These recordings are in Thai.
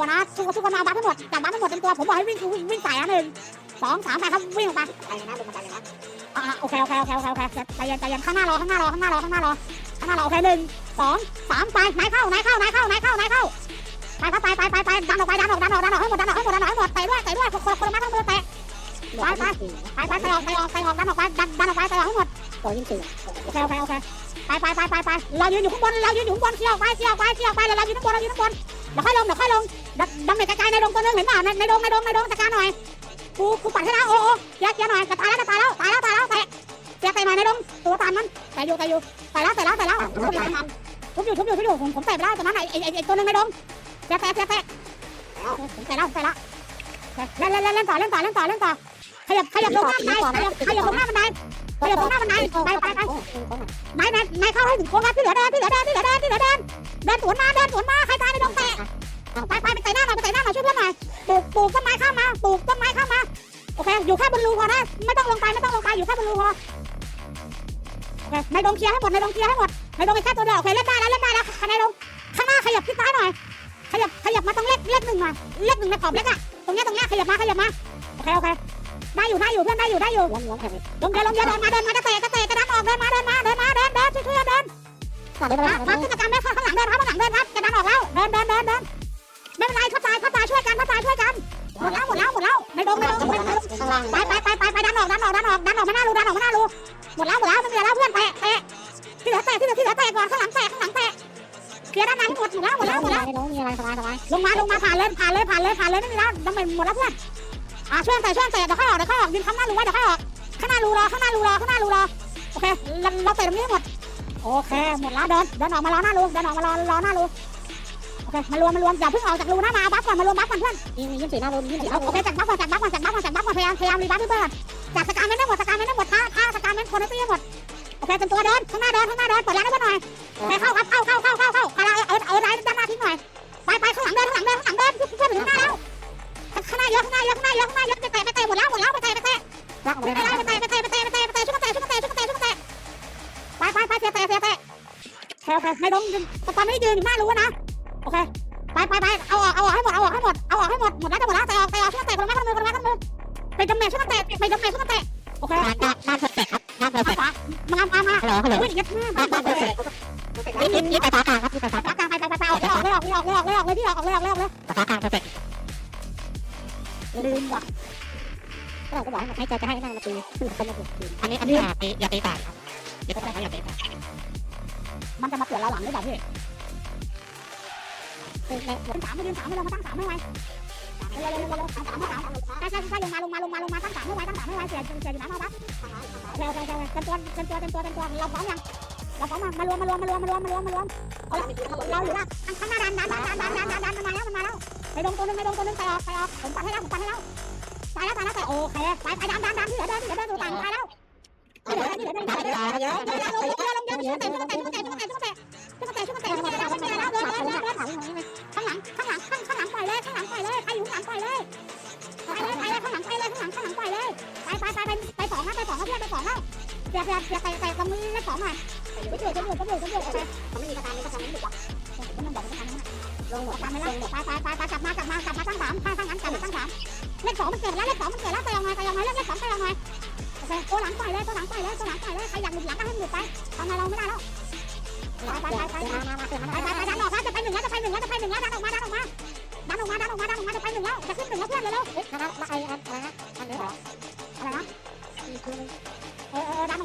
ต็มตัวนะทุกคนทุกคนมาบัฟให้หมดจับบัฟให้หมดเต็มตัวผมบอกให้วิ่งคือวิ่งวิ่งใส่นะหนึ่งสองสามไปครับวิ่งออกไปไปเลยนะลงมาไปเลยนะอ่าโอเคโอเคโอเคโอเคโอเคใจเย็นใจเย็นข้างหน้ารอข้างหน้ารอข้างหน้ารอข้างหน้ารอข้างหน้ารอโอเคหนึ่งสองสามไปไหนเข้าไหนเข้าไหนเข้าไหนเข้าไหนเข้าไปครับไปไปไปไปดันออกไปดันออกดันออกดันออกให้หมดดันออกให้หมดดันออกให้หมดเตะด้วยเตะด้วยคนคนคนละไม้ทั้งมือเตะไปไปไปไปไปออกไปออกไปออกดันออกไปดันดันออกไปไปออกให้หมดโอ้ยิ่งสี่โอเคโอเคโอเคไปไปไปไปไปเรายืนอยู่ข้างบนเรายืนอยู่ข้างบนเขี่ยออกไปเขี่ยออกไปเขี่ยออกไปเรายืนข้างบนเรายืนข้างบน เดี๋ยวค่อยลงเดี๋ยวค่อยลงดันดันเมกระจายในดงตัวนึงเห็นเปล่าในในดงในดงในดงจัดการหน่อยกูกูปัดให้แล้วโอ้โอ้เยร์เยร์หน่อยจะตายแล้วจะตายแล้วตายแล้วตายแล้วเตะเสียเตะหน่อยในดงตัวตามมันแต่อยู่แต่อยู่แต่แล้วแต่แล้วแต่แล้วทุบอยู่ทุบอยู่ทุบอยู่ผมผมเตะไปแล้วตอนนั้นไอ้ไอ้ไอ้ตัวนึงในดงเสียเตะเสียเตะผมเตะแล้วเตะแล้วเล่นเล่นเล่นเล่นต่อเล่นต่อเล่นต่อเล่นต่อขยับขยับลงหน้าบันไดขยับขยับลงหน้าบันไดขยับลงหน้าบันไดไปไปไปนายนายนายเข้าให้ถึงโค้งครับที่เหลือเดินที่เหลือเดินที่เหลือเดินที่เหลือเดินเดินสวนมาเดินสวนมาใครตายในดง ลูกปลูกต้นไม้ข้ามมาปลูกต้นไม้ข้ามมาโอเค อยู่แค่บนรูพอนะไม่ต้องลงไปไม่ต้องลงไปอยู่แค่บนรูพอโอเคในดงเคลียร์ให้หมดในดงเคลียร์ให้หมดในดงไปแค่ตัวเดียวโอเคเล่นได้แล้วเล่นได้แล้วในดงข้างหน้าขยับทิศซ้ายหน่อย ขยับขยับมาตรงเลขเลขหนึ่งหน่อยเลขหนึ่งในขอบเล็กอะตรงเนี้ยตรงเนี้ยขยับมาขยับมาโอเคโอเคได้อยู่ได้อยู่เพื่อนได้อยู่ได้อยู่ลงลงลงเดินลงเดินเดินมาเดินมาจะเตะจะเตะจะดันออกเดินมาเดินมาเดินมาเดินเดินช่วยช่วยเดินมามาขึ้นประจำได้ข้างหลังเดินครับข้างหลังเดินครับจะดันออกแล้วเดินเดินเดินเดินไม่เป็นไรพัดตายพัดตายช่วย กันพัดตายช่วยกัน หมดแล้วหมดแล้วหมดแล้วในดงในดงในดงไปไปไปไปไปดันออกดันออกดันออกดันออกไม่น่ารู้ดันออกไม่น่ารู้หมดแล้วหมดแล้วไม่มีแล้วเพื่อนเตะเตะที่เหลือเตะที่เหลือที่เหลือเตะก่อนข้างหลังเตะข้างหลังเตะเคลียร์ด้านในหมดหมดแล้วหมดแล้วหมดแล้วในน้องมีอะไรสบายสบายลงมาลงมาผ่านเลยผ่านเลยผ่านเลยผ่านเลยไม่มีแล้วต้องเป็นหมดแล้วเพื่อนอ่าช่วยเตะช่วยเตะเดี๋ยวค่อยออกเดี๋ยวค่อยออกยืนข้างหน้ารูไว้เดี๋ยวค่อยออกข้างหน้ารูรอข้างหน้ารูรอข้างหน้ารูรอโอเคเราเราเตะตรงนี้หมดโอเคหมดแล้วเดินเดินออกมารอหน้ารูเดินออกมารอรอหน้ารู อเคมารวมมารวมอย่าเพิ่งออกจากรูนะมาบัฟก่อนมารวมบัฟก่อนเพื่อนมีมียี่สิบสี่หน้าบนยี่สิบสี่หน้าโอเคจากบัฟก่อนจากบัฟก่อนจากบัฟก่อนจากบัฟก่อนพยายามพยายามรีบัฟให้เพื่อนจากสการไม่ได้หมดสการไม่ได้หมดท่าท่าสการไม่คนให้หมดโอเคเต็มตัวเดินข้างหน้าเดินข้างหน้าเดินเปิดแรงให้เพื่อนหน่อยโอเข้าครับเข้าเข้าเข้าเข้าเข้าคาราเออเออได้ด้านหน้าทิ้งหน่อยไปไปข้างหลังเดินข้างหลังเดินข้างหลังเดินเพื่อนถึงหน้าแล้วข้างหน้าเยอะข้างหน้าเยอะข้างหน้าเยอะข้างหน้าเยอะไปเตะไปเตะหมดแล้วหมดแล้วไปเตะไปเตะไปเตะไปเตะไปเตะไปเตะไปเตะช่วยกันเตะช่วยกันเตะช่วยกันเตะช่วยกันเตะช่วยกันเตะไปไปไปเตะเตะเตะเตะโอเคโอเคไม่ต้องตอนนี้ยืนอยู่หน้ารู้นะ โอเค ไปไปไปเอาออกเอาออกให้หมดเอาออกให้หมดเอาออกให้หมดหมดแล้วจะหมดแล้วเตะออกเตะออกช่วยกันเตะคนละไม้คนละมือคนละไม้คนละมือไปจำเนช่วยกันเตะไปจำเนช่วยกันเตะโอเคด้านด้านด้านเพอร์เฟกครับด้านเพอร์เฟกขวามามามาฮัลโหลฮัลโหลวิ่งยัดหน้าด้านด้านเพอร์เฟกนี่นี่นี่ไปฟ้ากลางครับนี่ไปฟ้าปากกลางไปไปไปไปออกเลยออกเลยออกเลยออกเลยออกเลยออกเลยที่ออกเลยออกเลยออกเลยฟ้ากลางเพอร์เฟกลืมว่ะเราก็บอกให้ใจจะให้นั่งมาตีคนมาตีอันนี้อันนี้อย่าตีอย่าตีตายครับอย่าตีตายอย่าตีตายมันจะมาเปลี่ยนเราหลังหรือเปล่าพี่ยืน สามไม่ยืนสามไม่ลงมาตั้งสามไม่ไหวเร็วเร็วเร็วเร็วตั้งสามสามใช่ใช่ใช่ลงมาลงมาลงมาลงมาตั้งสามไม่ไหวตั้งสามไม่ไหวเสียเสียอยู่น้ำมาปั๊บเร็วเร็วเร็วเต็มตัวเต็มตัวเต็มตัวเต็มตัวเราพร้อมยังเราพร้อมมามารวมมารวมมารวมมารวมมารวมมารวมเราอยู่ละข้างหน้าดันดันดันดันดันดันดันมันมาแล้วมันมาแล้วไปดงตัวนึงในดงตัวนึงไปออกไปออกผมปัดให้แล้วผมปัดให้แล้วตายแล้วตายแล้วแต่โอเคไปไปดันดันดันที่เหลือเดินที่เหลือเดินตัวต่างตายแล้วที่เหลือที่เหลือที่เหลือที่เหลือเยอะเยอะลงเยอะลงเยอะช่วยเตะช่วยเตะช่วยเตะช่วยเตะช่วยเตะช่วยเตะ แล้วเดี๋ยวเดี๋ยวเดี๋ยวไปไปตรงนี้เลขสองหน่อยไปอยู่จะอยู่จะอยู่จะอยู่โอเคเขาไม่มีกระดานนี้ก็ทำไม่ถูกหรอกมันบอกว่าทำนะลงหมดทำไปแล้วไปไปไปไปกลับมากลับมากลับมาตั้งสามข้างข้างนั้นกลับมาตั้งสามเลขสองมันเกิดแล้วเลขสองมันเกิดแล้วไปยังไงไปยังไงเลขสองไปยังไงโอเคตัวหลังปล่อยเลยตัวหลังปล่อยเลยตัวหลังปล่อยเลยใครอยากหลุดหลังก็ให้หลุดไปทำไงเราไม่ได้แล้วไปไปไปไปไปไปดันออกแล้วจะไปหนึ่งแล้วจะไปหนึ่งแล้วจะไปหนึ่งแล้วดันออกมาดันออกมาดันออกมาดันออกมาดันออกมาจะไปหนึ่งแล้วจะขึ้นหนึ่งแล้วเพื่อนเร็วนะครับไอ้อะ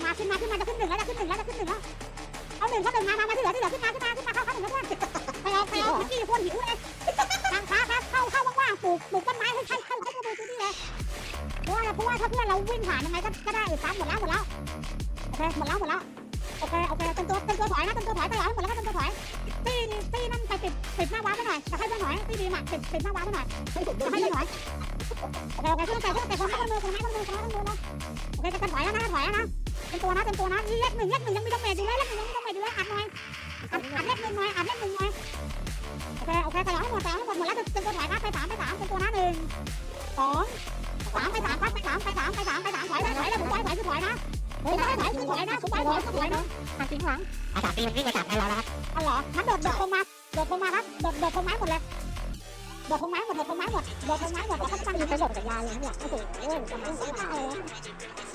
มาขึ้นมาขึ้นมาจะขึ้นหนึ่งแล้วจะขึ้นหนึ่งแล้วจะขึ้นหนึ่งแล้วเอาหนึ่งก็หนึ่งมามาที่เหลือที่เหลือขึ้นมาขึ้นมาขึ้นมาเข้าเข้าหนึ่งแล้วเพื่อนไปเอาไปเอาพี่คนหิวเลยทางขาครับเข้าเข้าว่างๆปลูกปลูกต้นไม้ให้ให้ให้ให้ดูที่นี่เลยเพราะว่าเพราะว่าถ้าเพื่อนเราวิ่งผ่านยังไงก็ก็ได้อื่นตามหมดแล้วหมดแล้วโอเคหมดแล้วหมดแล้วโอเคโอเคเป็นตัวเป็นตัวถอยนะเป็นตัวถอยไปหรอหมดแล้วก็เป็นตัวถอยตีตีนั่นไปติดติดหน้าว้าไปหน่อยจะให้เพื่อนถอยตีดีมาติดติดหน้าว้าไปหน่อยจะให้เพื่อนถอยโอเคโอเคเพื่อนแต่เพื่อนแต่คนให้คนมือคนให้คนมือคนให้คนมือนะโอเคจะกันถอยแล้วนะถอยแล้วนะ เป็นตัวนะเป็นตัวนะเลขหนึ่งเลขหนึ่งยังมีดาเมจอยู่เลยเลขหนึ่งยังมีดาเมจอยู่เลยอัดหน่อยอัดอัดเลขหนึ่งหน่อยอัดเลขหนึ่งหน่อยโอเคโอเคแต่ให้หมดแต่ให้หมดหมดแล้วเป็นตัวถอยครับไปสามไปสามเป็นตัวนะหนึ่งสองสามไปสามครับไปสามไปสามไปสามไปสามถอยแล้ถอยแล้วผมถอยถอยคือถอยนะผมถอยถอยคือถอยนะผมถอยถอยคือถอยนะทางจริงหลังอาสามปีมันวิ่งไปสามพันแล้วครับอ๋อเหรองั้นโดดโดดลงมาโดดลงมาครับโดดโดดลงไม้หมดเลยโดดลงไม้หมดโดดลงไม้หมดโดดลงไม้หมดแล้วก็ตั้งอยู่ไปโดดจากยาเลยเนี่ยโอ้โหโอ้โหจะมาสู้เอาจบ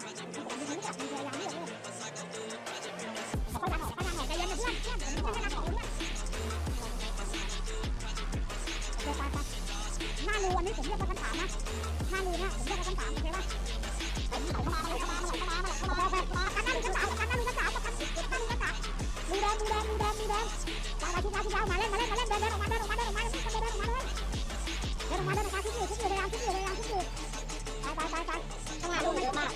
da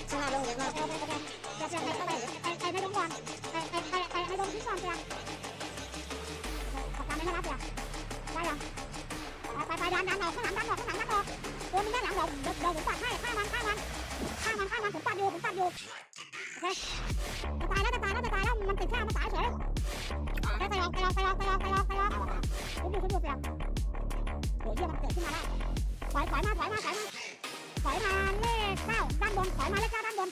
หน้าลงเยอะมาลงเยอะมากไปไปไปไปจะจะไปไปไปไปในดงก่อนไปไปไปไปในดงที่ก่อนเพียงขอบคุณไม่รับเพียงได้ยังไปไปดันดันออกข้างหลังดันออกข้างหลังดันออกตัวมันด้านหลังเราเดี๋ยวผมปัดให้ฆ่ามันฆ่ามันฆ่ามันฆ่ามันผมปัดอยู่ผมปัดอยู่โอเคจะตายแล้วจะตายแล้วจะตายแล้วมันติดข้ามันตายเฉยไปไปออกไปออกไปออกไปออกไปออกไปออกคุณดูคุณดูเปียกโหเยี่ยมันเกิดขึ้นมาแล้วถอยถอยมาถอยมาถอยมา อยมาเลขเก้าด้านบนถอยมาเลขเก้าด้านบน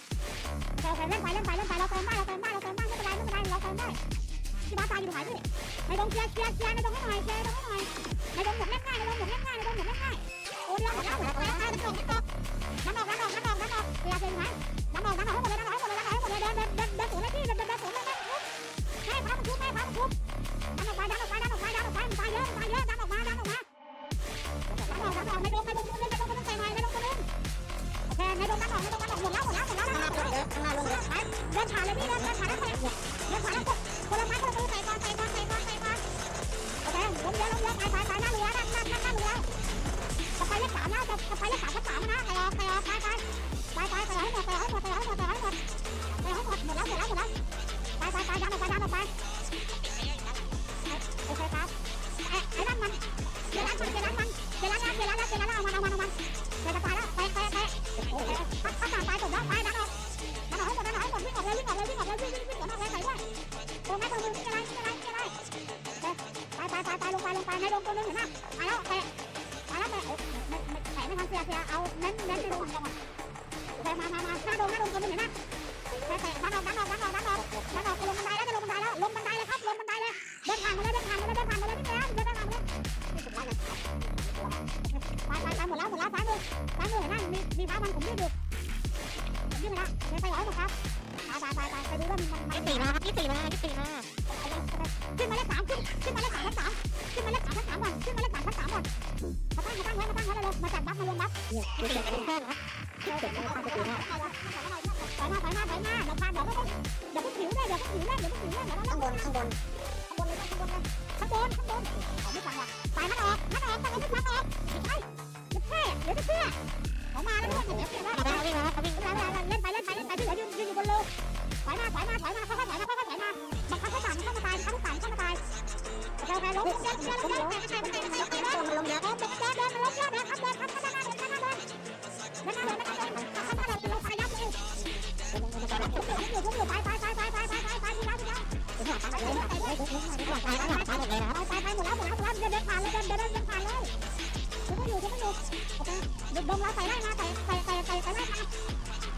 โอเคโอเคเล่นไปเล่นไปเล่นไปเราเติมได้เราเติมได้เราเติมได้ไม่เป็นไรไม่เป็นไรเราเติมได้ที่บ้านตายอยู่ตรงไหนพี่ในดงเคลียร์เคลียร์เคลียร์ในดงให้หน่อยเคลียร์ในดงให้หน่อยในดงหมดเล่นง่ายในดงหมดเล่นง่ายในดงหมดเล่นง่ายโอ้เดียวหมดแล้วหมดแล้วหมดแล้วหมดแล้วดันออกดันออกดันออกดันออกเคลียร์เคลียร์ไหมดันออกดันออกให้หมดเลยนออกให้หมดเลยดันออก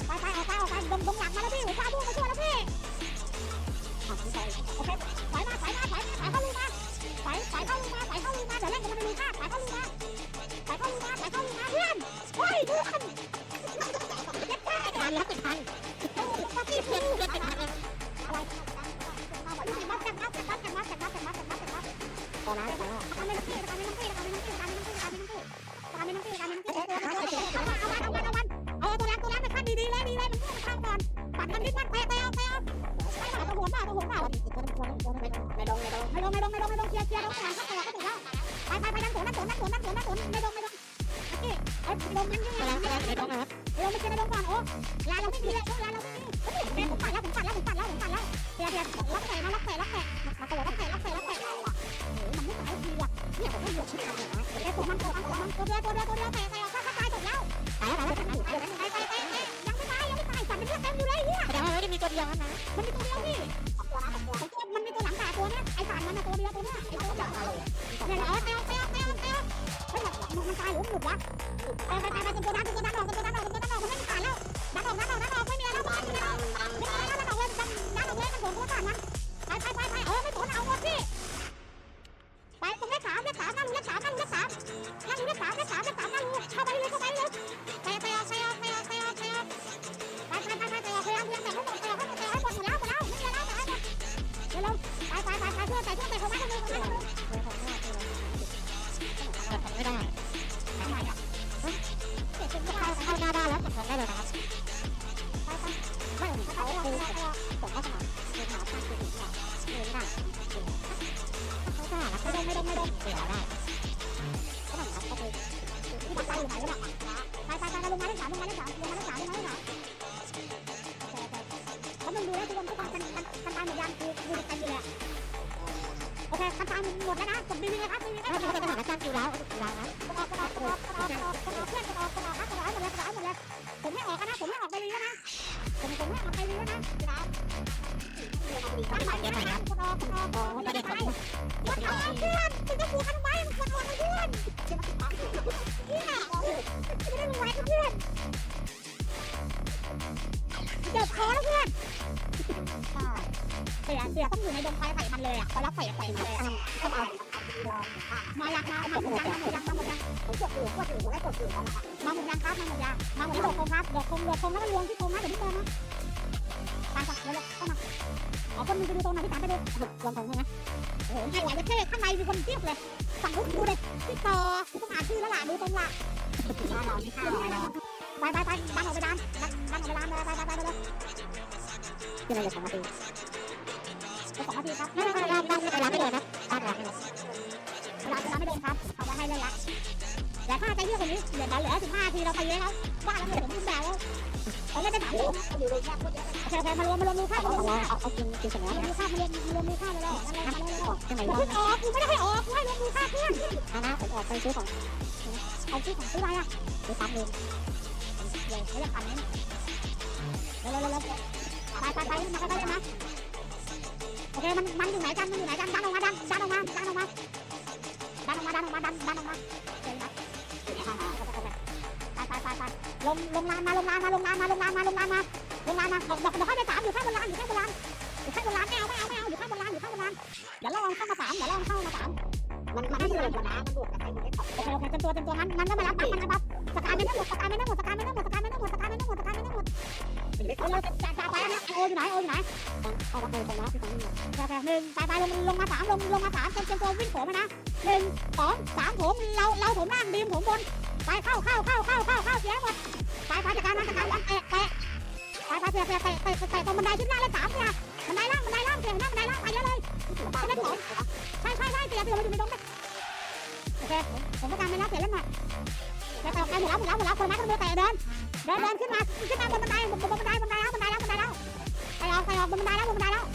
ไปไปออกไปออกไปดมดมหลังมาแล้วพี่หัวฟาพุ่งมาช่วยแล้วพี่โอเค มาถอยเล่นกันมันไม่มีค่าถอยข้าลูมาถอยเข้าลูมาถอยข้าลูมาเพื่อนเฮ้ยเพื่อนเจ็บได้ทันแล้วติดทันปากี้เพื่เพื่อนนเพื่อนติดทันเลยอะไรมาจากนัดจากนัดจากนัดจากนัดจากนัดจากนัดจากนัดพอแล้วพอแล้วทำไม่น้ำพี่ทำไม่น้ำพี่ทำไม่น้ำพี่ทำไม่น้ำพี่ทำไม่น้ำพี่ทำไม่น้ำพี่ทำไม่น้ำพี่เอาวันเอาวันเอาวันเอาวันเอาตัวแรกตัวแรกไปขั้นดีๆเลยดีเลยมันขึ้นข้างก่อนปัดมันนิดมันเตะเตะเอาเตะเอาไม่เอาตัวหัวเปล่าตัวหัวเปล่าไม่ไม่ดงไม่ดงไม่ลงไม่ลงไม่ลงไม่ลงเคลียร์เคลียร์ลงหลังเข้าตัวข้าตัว ไปไปดันสวนดันสวนดันสวนดันสวนดันสวนไม่ดงไม่ดงเอ๊ะไอ้ดมมันยังไงไปแล้วไปแล้วไปดมนะครับลงไปเจอในดมก่อนโอ้ลาลงไม่ดีเลย ตายหมดยังคือคือกันอยู่เลยโอเคกันตายหมดแล้วนะจบดีเลยครับดีเลยถ้าเป็นสถานการณ์อยู่แล้วอยู่แล้วนะกดออกกดออกกดออกกดออกกดออกกดออกเพื่อนกดออกกดออกครับกดออกหมดเลยกดออกหมดเลยผมไม่ออกนะผมไม่ออกไปเลยนะผมผมไม่ออกไปเลยนะครับตั้งใหม่ตั้งใหม่กดออกกดออกกดออกประเด็นไปของกดออกเพื่อนคุณจะพูดทำไมกดออกเพื่อนเนี่ยจะได้รวยเพื่อนเจ็บคอแล้วเพื่อน เสียเสียต้องอยู่ในดงไฟใส่มันเลยอะพอรับใส่ใส่มันเลยต้องเอามาอยากมามาหมดยังมาหมดยังมาหมดยังผมกดอยู่กดอยู่แล้วกดอยู่มาหมดยังครับมาหมดยังมาหมดแล้วดอกคงครับดอกคงดอกคงแล้วก็รวมที่คงนะเดี๋ยวพี่เติมนะตามสักเดี๋ยวเข้ามาเอคนนึงไปดูตรงไหนพี่ตามไปดูรวมคงใช่ไหมโอ้โหใหญ่ใหญ่เท่ข้างในมีคนเทียบเลยสั่งลูกดูเลยพี่ต่อต้องอ่านชื่อแล้วล่ะดูตรงละไปไปไปดันออกไปดันดันดันออกไปดันไปไปไปไปเลยที่เราจะสองนาทีไป สองนาทีครับไม่ไม่ไม่ไม่ไม่ไม่ไม่ไม่โดนนะด้านหลังเวลาเวลาไม่โดนครับเอาไว้ให้เลยละแต่ถ้าใจเรื่องคนนี้เหลือเหลือสิบห้าทีเราไปเลยครับว่าแล้วผมรุ่นแบวเขาเล่นได้สามลูกอยู่ในแค่โอเคโอเคมารวมมารวมดูค่ามารวมดูค่าเอาเอากินกินเสร็จแล้วมูค่ามารวมรวมดูค่าเลยแล้วนั่นเลยมาเลยจังไหนกูบ้างเพิ่งออกกูไม่ได้ให้ออกกูให้รวมดูค่าเพื่อนนะนะผมออกไปซื้อของเอาชื่อของซื้ออะไรอะซื้อซ้ำเองเลยไม่ได้ปันนี้เร็วเร็วเร็วไปไปไปมาไปไปมา โอเคมันมันอยู่ไหนกันมันอยู่ไหนกันดันออกมาดันดันออกมาดันออกมาดันออกมาดันออกมาดันดันออกมาเจ๋งนะไปไปไปไปลงลงลานมาลงลานมาลงลานมาลงลานมาลงลานมาลงลานมาบอกบอกบอกให้ไปสามอยู่ข้างบนลานอยู่ข้างบนลานอยู่ข้างบนลานไม่เอาไม่เอาไม่เอาอยู่ข้างบนลานอยู่ข้างบนลานเดี๋ยวลองเข้ามาสามเดี๋ยวลองเข้ามาสามมันมันไม่เลยนะมันบวกกับใครอยู่ได้โอเคโอเคเต็มตัวเต็มตัวงั้นงั้นก็มารับปั๊บมันนะครับสกายไม่ได้หมดสกายไม่ได้หมดสกายไม่ได้หมดสกายไม่ได้หมดสกายไม่ได้หมดสกายไม่ได้หมด เราเราจะจะไปนะโออยู่ไหนโออยู่ไหนเอาไปตรงนั้นที่ตรงนี้โอเคหนึ่งไปไปลงลงมาสามลงลงมาสามเต็มเต็มตัววิ่งโถมนะหนึ่งสองสามโถมเราเราโถมล่างดีมโถมบนไปเข้าเข้าเข้าเข้าเข้าเข้าเสียหมดไปไปจัดการมันจัดการมันเตะเตะไปไปเตะเตะเตะเตะตรงบันไดขึ้นล่าเลยสามเนี่ยบันไดล่างบันไดล่างเสียงนะบันไดล่างไปเยอะเลยไปเล่นของใช่ใช่ใช่เสียเสียมันอยู่ในดงโอเคผมก็การไปแล้วเสียเล่นหน่อยแต่แต่หมดแล้วหมดแล้วหมดแล้วคนนั้นคนเดียวเตะเดินเดินเดินขึ้นมาขึ้นมา บนบันไดบนบันไดบนบันไดแล้ว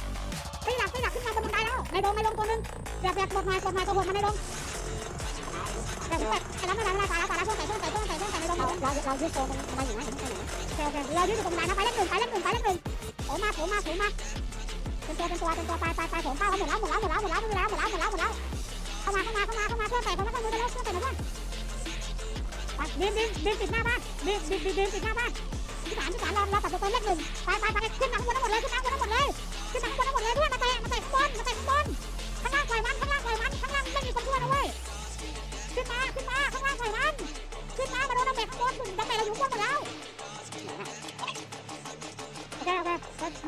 บันไดแล้วบันไดแล้วไออกไปออกบนบันไดแล้วบนบักไอ้หลักขึ้นมาบนบันไดแล้วในดงในดงตัวนึงเสียบเสียบกดหน่อยกดหน่อยตัวหดมาในดงแต่แต่แต่แล้วไม่ได้ไม่ได้ตายแล้วตายแล้วช่วงใส่ช่วงใส่ช่วงใส่ช่วงใส่ในดงเราเราเรายืดโซ่มันมันอยู่นะเห็นไหมโอเคโอเคเรายืดอยู่ตรงนั้นนะไปเล่นหนึ่งไปเล่นหนึ่งไปเล่นหนึ่งโผล่มาโผล่มาโผล่มาเป็นตัวเป็นตัวเป็นตัวไปไปไปโผล่เข้าหมดแล้วหมดแล้วหมดแล้วหมดแล้วหมดแล้วหมดแล้วหมดแล้วหมดแล้วเข้ามาเข้ามาเข้ามาเข้ามาเพื่อนใส่เข้ามาเข้ามาเร็วเพื่อนใส่มาเพื่อนดิมดิมดิมติดหน้าบ้านดิมดิมดิมดิมติดหน้าบ้านที่สามที่สามเราเราตัดตัวเล่นหนึ่งไปไปไปขึ้นมาข้างบนทั้งหมดเลยขึ้นมาข้างบนทั้งหมด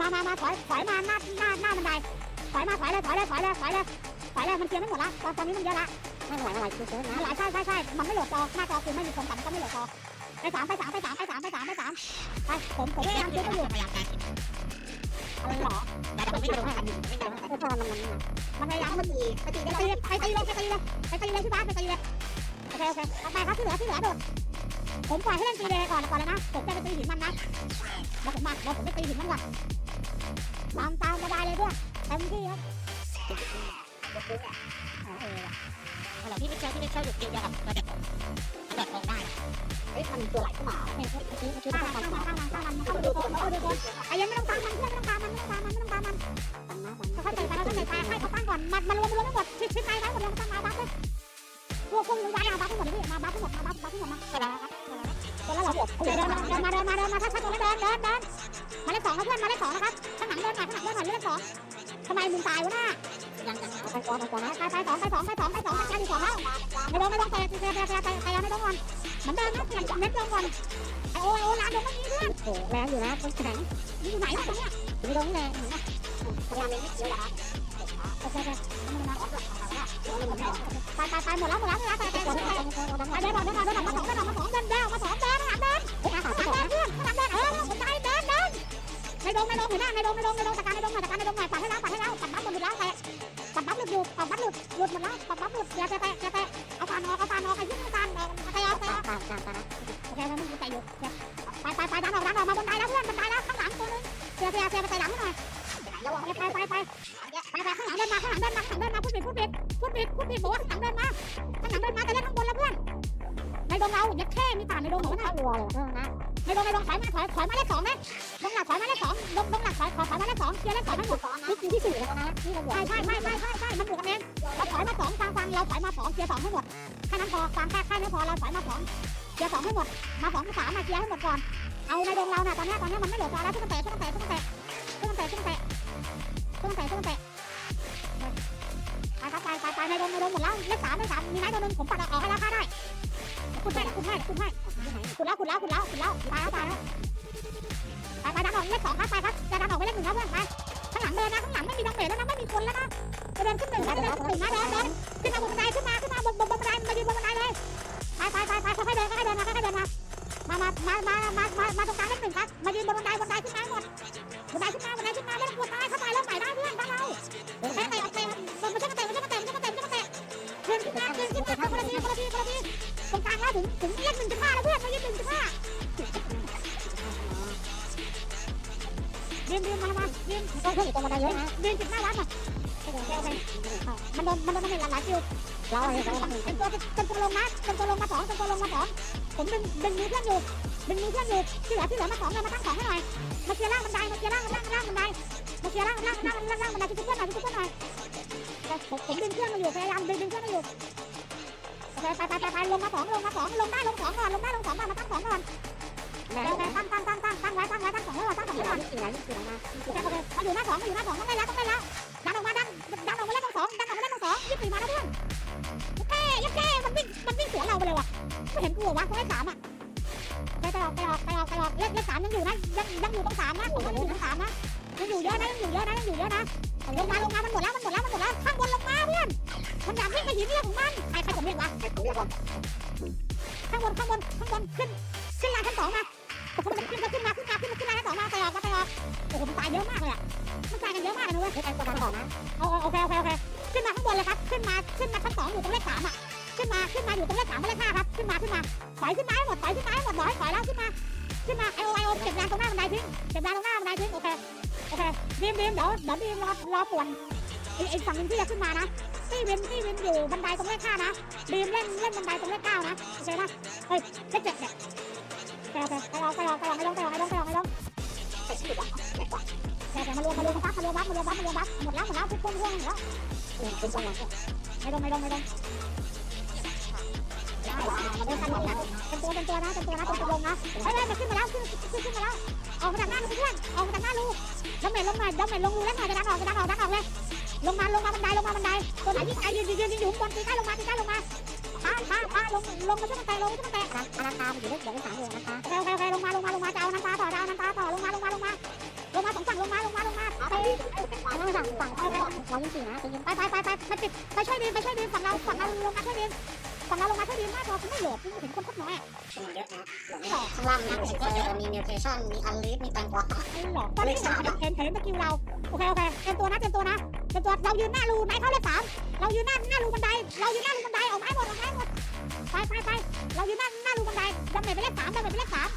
มามามาถอยถอยมาหน้าหน้าหน้าบันไดถอยมาถอยเลยถอยเลยถอยเลยถอยเลยถอยเลยมันเคลียร์ไม่หมดละตอนตอนนี้มันเยอะละไม่ไหวอะไรคือเจอนะนะหลายใช่ใช่ใช่มันไม่โหลดจอหน้าจอคือไม่มีคนแต่มันก็ไม่โหลดจอไปสามไปสามไปสามไปสามไปสามไปสามไปผมผมพยายามคิดอยู่พยายามการอะไรหรอแต่เราไม่โดนไม่โดนไม่โดนเออพอมันมันมันพยายามมันตีไปตีไปตีไปตีเลยไปตีเลยไปตีเลยพี่บ้านไปตีเลยโอเคโอเคเอาไปครับที่เหลือที่เหลือโดดผมปล่อยให้เล่นตีเลยก่อนก่อนเลยนะผมจะไปตีหินมันนะแล้วผมมาแล้วผมไปตีหินมันก่อน ตามตามสบายเลยเพื่อนเต็มที่ครับเออเออพี่ไม่เชื่อพี่ไม่เชื่อหยุดเดียวกับระดับระดับลงได้เฮ้ยมันตัวไหลเข้ามาเฮ้ยเฮ้ยเฮ้ยเฮ้ยข้างมันข้างมันข้างมันข้างมันเข้ามาดูตัวเข้ามาดูตัวไอ้ยังไม่ต้องตามมันเพื่อนไม่ต้องตามมันไม่ต้องตามมันไม่ต้องตามมันตันนะตันค่อยๆเตะไปแล้วค่อยๆไปให้เขาตั้งก่อนมันมันรวมรวมไม่หมดชิดชิดในทั้งหมดเลยตั้งมาบัฟเลยพวกพวกย้ายมาบัฟทั้งหมดเลยมาบัฟทั้งหมดมาบัฟบัฟทั้งหมดมาก็จแล้วครับตัวแล้วเหรอเดินมาเดินมาเดินมาเดินมาถ้าถ้าตัวแล้วเดินเดินเดิน มาเลขสองนะเพื่อนมาเลขสองนะครับข้างหลังเดินหน่อยข้างหลังเดินหน่อยเลขสองทำไมมึงตายวะน่ะยังยังไปก่อนไปก่อนนะไปไปสองไปสองไปสองไปสองไปแค่ดีสองแล้วไม่ต้องไม่ต้องเตะเตะเตะเตะเตะเตะไม่ต้องก่อนเหมือนเดิมนะเน้นลงก่อนไอโอไอโอร้านเดิมไม่มีเพื่อนโอ้แรงอยู่นะคนแข็งอยู่ไหนตรงเนี้ยไม่ต้องแรงพยายามเล่นไม่เยอะแล้วโอเคโอเคไปไปไปหมดแล้วหมดแล้วหมดแล้วไปไปไปไปไปเดินมาเดินมาเดินมาสองเดินมาสองเดินเดินมาสองเดินข้างหลังเดินข้างหลังเดินเพื่อนข้างหลังเดินเออผม ดงในดงเห็นไหมในดงในดงในดงจัดการในดงหน่อยจัดการในดงหน่อยปัดให้แล้วปัดให้แล้วปัดบัฟหมดแล้วแต่ปัดบัฟหลุดอยู่ปัดบัฟหลุดหลุดหมดแล้วปัดบัฟหลุดอย่าแตะแตะแตะเอาปานออกเอาปานออกไอ้ยุ่งการออกไปออกไปออกตามตามตามนะโอเคแล้วมึงใจอยู่ไปไปไปดันออกดันออกมาบนไดแล้วเพื่อนบนไดแล้วข้างหลังตัวนึงเสียเสียเสียไปใส่หลังหน่อยไปไปไปไปไปข้างหลังเดินมาข้างหลังเดินมาข้างหลังเดินมาพูดผิดพูดผิดพูดผิดพูดผิดบอกว่าข้างหลังเดินมาข้างหลังเดินมาจะเล่นข้างบนแล้วเพื่อนในดงเราอย่าแค่มีป่าในดงหนูนะรัวเลยเออนะในดงในดงถอยมาถอยถอยมาเลขสองนะดงห ลักถอยมาเลขสองดงดงหลักถอยถอยถอยมาเลขสองเคลียร์เลขสองทั้งหมดนี่คือที่สี่แล้วนะนี่เราใช่ใช่ใช่ใช่ใช่ใช่มันบวกกันเองเราถอยมาสองฟังฟังเราถอยมาสองเคลียร์สองให้หมดแค่นั้นพอฟังแค่แค่นี้พอเราถอยมาสองเคลียร์สองให้หมด มาสองสามมาเคลียร์ให้หมดก่อน เอาในดงเราน่ะตอนนี้ตอนนี้มันไม่เหลือจอแล้วทุกคนเตะทุกคนเตะทุกคนเตะทุกคนเตะทุกคนเตะทุกคนเตะทุกคนเตะไปครับไปไปไปในดงในดงหมดแล้วเลขสามเลขสามมีไม้ตัวนึงผมปัดออกให้แล้วค่าได้คุณให้คุณให้คุณให้คุณแล้วคุณแล้วคุณแล้วคุณแล้วตายแล้วตายแล้ว เลขสองครับไปครับจะดันออกไปเลขหนึ่งครับเพื่อนไปข้างหลังเดินนะข้างหลังไม่มีดังเบรแล้วนะไม่มีคนแล้วนะจะเดินขึ้นหนึ่งนะจะเดินขึ้นหนึ่งนะเดินเดินขึ้นมาบนบันได เป็นตัวลงมาสองผมดึงดึงมือเพื่อนอยู่ดึงมือเพื่อนอยู่ที่เหลือที่เหลือมาสองเลยมาตั้งสองให้หน่อยมาเคลียร์ล่างบันไดมาเคลียร์ล่างล่างล่างบันไดมาเคลียร์ล่างล่างล่างล่างล่างบันไดที่เพื่อนหน่อยที่เพื่อนหน่อยผมผมดึงเพื่อนมาอยู่พยายามดึงดึงเพื่อนมาอยู่โอเคไปไปไปไปลงมาสองลงมาสองลงได้ลงสองก่อนลงได้ลงสองก่อนมาตั้งสองก่อนตั้งตั้งตั้งตั้งตั้งไว้ตั้งไว้ตั้งสองไว้ก่อนตั้งสองไว้ก่อนสี่แล้วนี่สี่แล้วนะโอเคโอเคมาอยู่หน้าสองมาอยู่หน้าสองต้องได้แล้วต้องได้แล้วดันออกมาดันดันออกมาเล่นตรงสองดันออกมาเล่นตรงสองยี่สิบมาแล้วเพื่อน เห็นกูวะตรงเลขสามอะไปไปออกไปออกไปออกไปออกเลขเลขสามยังอยู่นะยังยังอยู่ตรงสามนะผมว่ายังอยู่ตรงสามนะยังอยู่เยอะนะยังอยู่เยอะนะยังอยู่เยอะนะลงมาลงมามันหมดแล้วมันหมดแล้วมันหมดแล้วข้างบนลงมาเพื่อนมันอยากวิ่งไปหินเรื่องของมันใครใครผมเรียกวะผมเรียกว่าข้างบนข้างบนข้างบนขึ้นขึ้นลานชั้นสองมาผมมันขึ้นมาขึ้นมาขึ้นมาขึ้นมาขึ้นลานชั้นสองมาไปออกมาไปออกโอ้โหมันตายเยอะมากเลยอะมันตายกันเยอะมากเลยนะเว้ยไม่การกดดันก่อนนะโอโอเคโอเคโอเคขึ้นมาข้างบนเลยครับ ขึ้นมาขึ้นมาชั้นสองอยู่ตรงเลขสามอะขึ้นมาขึ้นมาอยู่ตรงเลขสามกับเลขห้าครับ ขึ้นมาขึ้นมาถอยขึ้นมาให้หมดถอยขึ้นมาให้หมดถอยถอยแล้วขึ้นมาขึ้นมาไอโอไอโอเก็บแรงตรงหน้าบันไดทิ้งเก็บแรงตรงหน้าบันไดทิ้งโอเคโอเคดีมดีมเดี๋ยวเดี๋ยวดีมรอรอป่วนไอไอฝั่งนึงที่จะขึ้นมานะที่เว้นที่เว้นอยู่บันไดตรงเลขห้านะบีมเล่นเล่นบันไดตรงเลขเก้านะโอเคนะเฮ้ยเลขเจ็ดเนี่ยโอเคโอเคไปลองไปลองไปลองไปลองไปลองไปลองไปลองไปลองแต่ชื่อวะแต่มารวมมารวมบัฟมารวมบัฟมารวมบัฟมารวมบัฟหมดแล้วหมดแล้วทุกคนร่วงแล้วไม่ต้องไม่ต้องไม่ต้อง เดินกันหมดนะเป็นตัวเป็นตัวนะเป็นตัวนะเป็นตัวลงนะเฮ้ยมันขึ้นมาแล้วขึ้นขึ้นขึ้นมาแล้วออกมาจากหน้าลูเพื่อนออกมาจากหน้าลูดำเมจลงหน่อยดำเมจลงรูแล้วหน่อยจะดันออกจะดันออกดันออกเลยลงมาลงมาบันไดลงมาบันไดตัวไหนที่ไอ้ยืนยืนยืนอยู่บนตีใต้ลงมาตีใต้ลงมาป้าป้าป้าลงลงมาช่วยมันแตะลงช่วยมันแตะอนันตาอยู่เลขเดี๋ยวสามอยู่นะคะโอเคโอเคลงมาลงมาลงมาจะเอาน้ำตาต่อจะเอาน้ำตาต่อลงมาลงมาลงมาลงมาสองฝั่งลงมาลงมาลงมาไปอันนั้นฝั่งฝั่งเรายิงสี่นะไปไปไปไปไปปิดไปช่วยดีไปช่วยดีฝั่งเราฝั่งเราลงมาช่วยดี ฝั่งเราลงมาช่วยดีมากพอคุณไม่โหลดคุณเห็นคนโคตรน้อยอะเยอะนะข้างล่างมีก็เยอะมีนิวเทชันมีอันลิฟมีแตงกวาไอ้หลอกตอนนี้เห็นเห็นสกิลเราโอเคโอเคเต็มตัวนะเต็มตัวนะเต็มตัวเรายืนหน้ารูไหนเข้าเลขสามเรายืนหน้าหน้ารูบันได เรายืนหน้ารูบันไดออกไม้หมดออกไม้หมดไปไปไปเรายืนหน้าหน้ารูบันไดดำเนินไปเลขสามดำเนินไปเลขสาม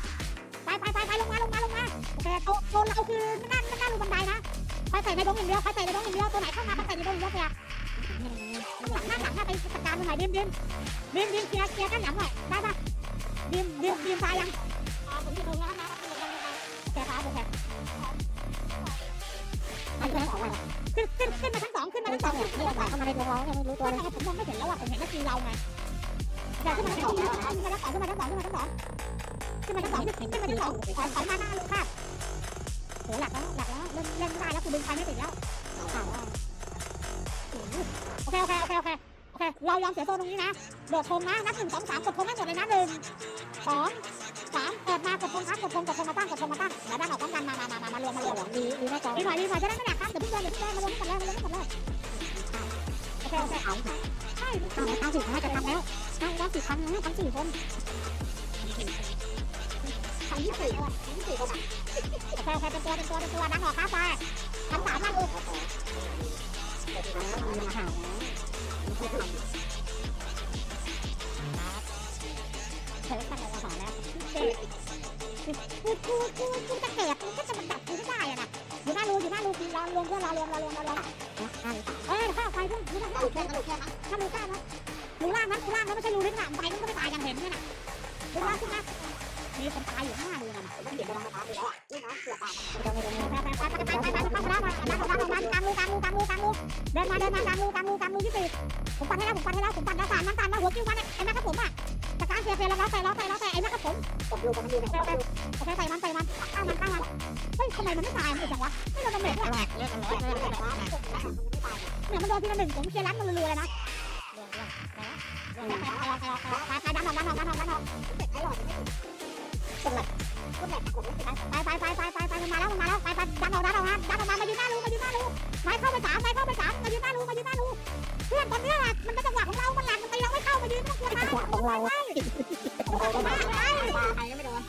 ไปไปไปไปลงมาลงมาลงมาโอเคโซโซนเราคือหน้าหน้ารูบันไดนะไปใส่ในดงอย่างเดียวไปใส่ในดงอย่างเดียวตัวไหนเข้ามาไปใส่ในดงอย่างเดียวเสีย หลังหน้าหลังหน้าไปจัดการตรงไหน่อยดิมดิมดิมดิมเคลียร์เคลียร์กันหลังหน่อยได้ปะดิมดิมดิมตายยังอ๋อผมอยู่ตรงนี้นะโอเคครับโอเคอันนี้ของอะไรขึ้นขึ้นขึ้นมาชั้นสองขึ้นมาไม่ชั้นสต้อองงขึ้นเนี่ยมาไม่ชั้นสองเข้ามาในดวงเราเนี่ยไม่รู้ตัวตัวเลยไหนผมมองไม่เห็นแล้วอะผมเห็นแต่ทีเราไงแต่ขึ้นมาชั้นสองขึ้นมาชั้นสองขึ้นมาชั้นสองขึ้นมาชั้นสองขึ้นมาชั้นสองขึ้นมาชั้นสองถอยถอยมาหน้าลูกค่ะโหหลักแล้วหลักแล้วเล่นเล่นไม่ได้แล้วกูดึงไฟไม่ติดแล้วข่าวว่า โอเคโอเคโอเคโอเคโอเค เรายอมเสียโซนตรงนี้นะโดดธงนะนับหนึ่งสองสามกดธงให้หมดเลยนะหนึ่งสองสามเปิดมากดธงครับกดธงกดธงมาตั้งกดธงมาตั้งแล้วด้านออกพร้อมกันมามามามามารวมมารวมดีดีไม่จอดีหน่อยดีหน่อยจะได้ไม่หนักครับเดี๋ยวพิ่เดินเดี๋ยวพิ่เดินมารวมกันเลยมารวมกันเลยโอเคโอเคข่าใช่ข่าวข่าวสี่ห้าจะทำแล้วใช่แล้วสี่พันนะพันสี่คนทำยี่สิบยี่สิบก็แบบโอเคโอเคเป็นตัวเป็นตัวเป็นตัวดังออกครับไปทำสามวันข่าวนะเฮ้ย ตั้งแต่เราสอนแล้วกูกูกูกูจะเกิดกูก็จะมัดับกูไม่ได้อะนะอยู่หน้ารูอยู่หน้ารูคือรอรวมเพื่อนรอรวมรอรวมรอรวมนะห้าหรือสามเข้าวไฟเพื่อนรู้ไหมข้าวไฟถ้ารูกล้านะรูล่างนะรูล่างนะไม่ใช่รูเล็กนะไฟมันก็ไม่ตายอย่างเห็นเนี่ยนะรูล่างขึ้นนะมีคนตายอยู่หน้ารูนะเดี๋ยวเรามาถามดูแล้วนี่นะเสือปากเราไม่รู้ไปไปไปไปไปไป เดินมาเดินมากลางรูกลางรูกลางรูที่สี่ผมปัดให้แล้วผมปัดให้แล้วผมปัดแล้วสารมันสารมาหัวกิ้วมันไอ้แม่ครับผมอะจากการเสียเปลี่ยนแล้วใส่ล้อใส่ล้อใส่ไอ้แม่ครับผมผมดูกันดูนะโอเคโอเคใส่มันใส่มันข้ามันข้ามันเฮ้ยทำไมมันไม่ตายมันจังวะไม่โดนดาเมจด้วยแรกเลือกกันร้อยเลยแบบว่าเนี่ยมันโดนทีละหนึ่งผมเคลียร์ร้านมันรัวๆเลยนะไปไปไปไปดันออกดันออกดันออกดันออกไอ้หลอดไม่ ติดคนหลักคนหลักผมไม่ติดไปไปไปไปไปไปมันมาแล้วมันมาแล้วไปไปดันออกดันออกมาดันออกมามายืนหน้ารูมายืนหน้ารูไม้เข้าไปสามไม้เข้าไปสามมายืนหน้ารูมายืนหน้ารูเพื่อนตอนนี้แหละมันเป็นจังหวะของเรา มันหลักมันตีเราไม่เข้ามายืนไม่ต้องกลัวนะของเราไปใครก็ไม่โดน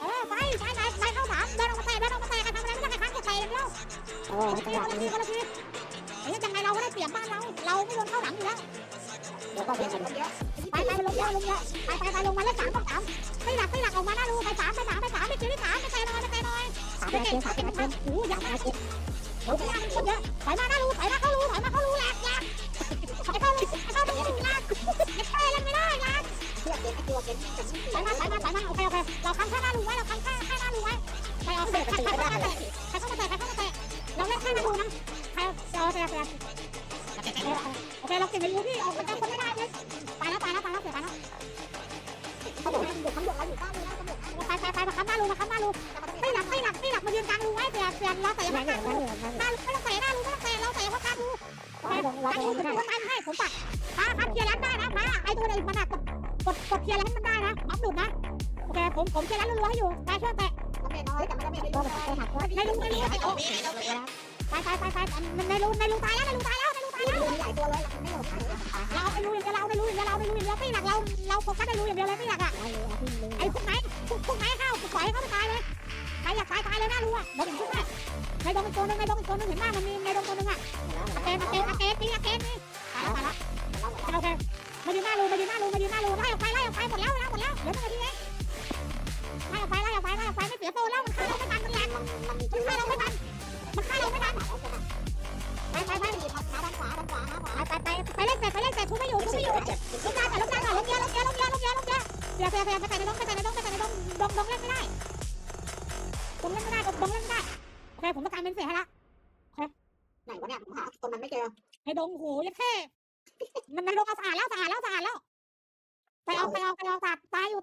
เออไปไปไหนไม้เข้าสามเดินออกมาเตะเดินออกมาเตะกันทำอะไรไม่ได้แค่ครั้งแค่เตะอย่างเดียวโอ้คนจัละงหวะทีนี้คนละทีเฮ้ยยังไงเราก็ได้เปรียบบ้านเรา เราไม่โดนเข้าหลังอยู่แล้ว เดี๋ยวก็เป็นคนไปไปลงเยอะลงเยอะไปไปไปลงมาแล้วสามต้องสามไม่หลักไม่หลักออกมาหน้ารูไปสามไปสามไปสามไปเจอที่สามไปเตนอยไปเตนอยสามไปเดือนเตะเกมสาสามมเตะเดือนมันโอ้ยยังไม่โอ้ยยังคนเยอะถอยมาหน้ารูถอยมาเข้ารูถอยมาเข้ารูแหลกแหลกถอยเข้ารูเข้ารูแหลกเด็กเตะยังไม่ได้แหลกเพื่อเกมไอ้ตัวเกมกับที่ถอยมาถอยมาถอยมาโอเคโอเคเราค้ำข้างหน้ารูไว้เราค้ำข้างข้างหน้ารูไว้ใครเอาเตะใครเข้ามาเตะใครเข้ามาเตะใครเข้ามาเตะเราเล่นข้างหน้ารูนะใครเอาเตะเตะ โอเคเราเก็บไปรู้พี่ออกไปเจ้าคนไม่ได้เลยตายแล้วตายแล้วตายแล้วเสียตายแล้วเขาบอกอยู่เขาบอกเราอยู่บ้านเลยนะเขาบอกไปไปไปมาค้ำหน้ารูมาค้ำหน้ารูไม่หลักไม่หลักไม่หลักมายืนกลางรูไว้เสียเสียเราเตะไม่มาเหกลางรูหน้ารูไม่ต้องเตะหน้ารูไม่ต้องเตะเราเตะเพราะกลางรูกลางรูไม่ผมได้คนไทยให้ผมปัดถ้าครับเคลียร์ร้านได้นะมาไอตัวไหนมันหนักกดกดเคลียร์ร้านมันได้นะบัฟหลุดนะโอเคผมผมเคลียร์ร้านรัวๆให้อยู่ไปช่วยเตะไม่น้อยแต่ไม่ได้ไม่ได้ตัวไปหักว่าในรูในรูไปไปไปไปในรูในรูตายแล้วในรูตายแล้ว ในรูตายแล้วมีหลายตัวเลยไม่หมดเราในรูอย่างเดียวเราในรูอย่างเดียวเราในรูอย่างเดียวไม่หลักเราเราโฟกัสในรูอย่างเดียวเลยไม่หลักอะไอ้พวกไหนพวกพวกไหนเข้าปล่อยให้เขาไปตายเลยใครอยากตายตายเลยนะรู้อะเราถึงชุบได้ในดงอีกตัวนึงในดงอีกตัวนึงเห็นบ้างมันมีในดงตัวนึงอะอาเกนอาเกนอาเกนนี่อาเกนนี่ตายแล้วตายแล้วโอเคมายืนหน้ารูมายืนหน้ารูมายืนหน้ารูไล่ออกไปไล่ออกไปหมดแล้วนะหมดแล้วเหลือไม่กี่ทีเองไล่ออกไปไล่ออกไปไล่ออกไปไม่เสียโซนแล้วมันฆ่าเราไม่ทันมันแรงมันฆ่าเราไม่ทันมันฆ่าเราไม่ทันไปไปไป เล่นเสร็ไปเล่นเสร็ทุกไม่อยู่ทุกไม่อยู่ลูกตานก่ลูด้าก่อนลบเยาะลบเยาะลบเยาะลบเยาะลบเยาะเสียเสียเสียไปใส่ในดงไปใส่ในดงไปใส่ในดงดงดงเล่นไม่ได้ดงเล่นไม่ได้ดงเล่นไม่ได้โอเคผมต้องการเป็นเสียให้ละโอเคไหนวะเนี่ยผมหาคนมันไม่เจอในดงโหยัดเท่มันในดงเอาสะอาดแล้วสะอาดแล้วสะอาดแล้วไปเอาไปเอาไปเอาสะาดตายอยู่